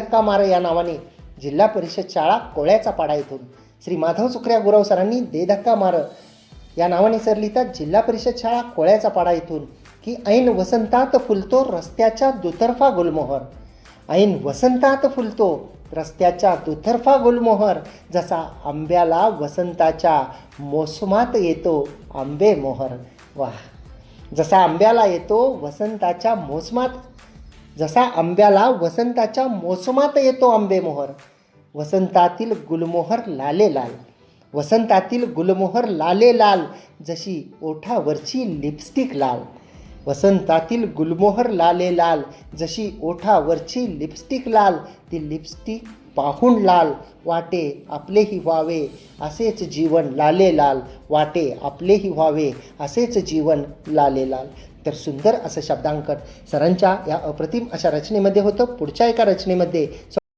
धक्का मार या नावाने जिल्हा परिषद शाळा कोळ्याचा पाडा येथून श्री माधव सुखऱ्या गुरव सरांनी दे धक्का मार. या नावाने सर लिहितात जिल्हा परिषद शाळा कोळ्याचा पाडा येथून की ऐन वसंतात फुलतो रस्त्याच्या दुतर्फा गुलमोहर. ऐन वसंतात फुलतो रस्त्याच्या दुतर्फा गुलमोहर. जसा आंब्याला वसंताच्या मोसमात येतो आंबे मोहर वा जसा आंब्याला येतो वसंताच्या मोसमात. जसा आंब्याला वसंताच्या मोसमात येतो आंबेमोहर वसंतातील गुलमोहर लाले लाल. वसंतातील गुलमोहर लाले लाल जशी ओठावरची लिपस्टिक लाल. वसंतातील गुलमोहर लाले लाल जशी ओठावरची लिपस्टिक लाल. ती लिपस्टिक पाहून लाल वाटे आपलेही व्हावे असेच जीवन लाले लाल. वाटे आपलेही व्हावे असेच जीवन लाले लाल. तर सुंदर असं शब्दांकन सरांच्या या अप्रतिम अशा रचनेमध्ये होतं. पुढच्या एका रचनेमध्ये